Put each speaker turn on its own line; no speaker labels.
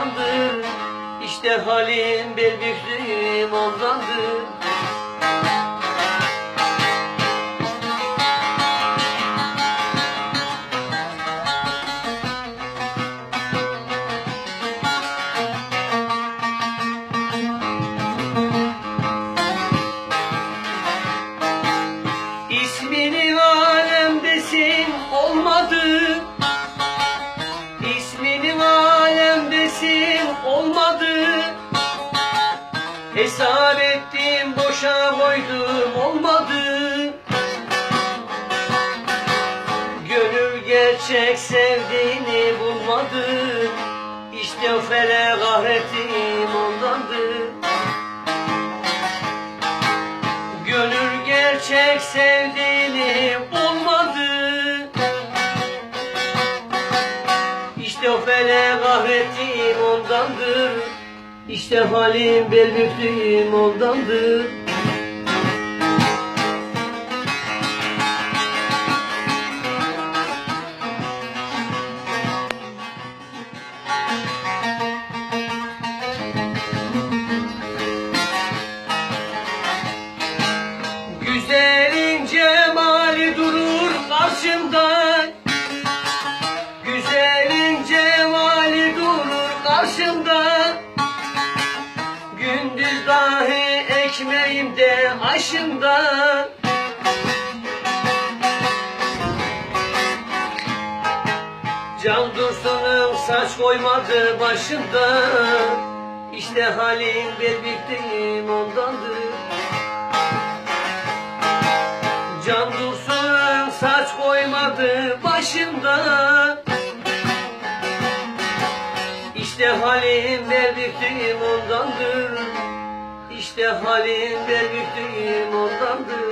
ondandır. İşte halim bel büktüğüm ondandır olmadı. Hesap ettim boşa koydum olmadı. Gönül gerçek sevdiğini bulmadı. İşte o fele kahrettim ondandır Gönül gerçek sevdiğini bulmadı. İşte o fele kahrettiğim ondandır. İşte halim bel büktüğüm ondandır Gündüz dahi ekmeğimde aşımda. Can Dursun'un saç koymadı başında İşte halim bel büktüğüm ondandır Can Dursun saç koymadı başımda. İşte halim bel büktüğüm ondandır İşte halim bel büktüğüm ondandır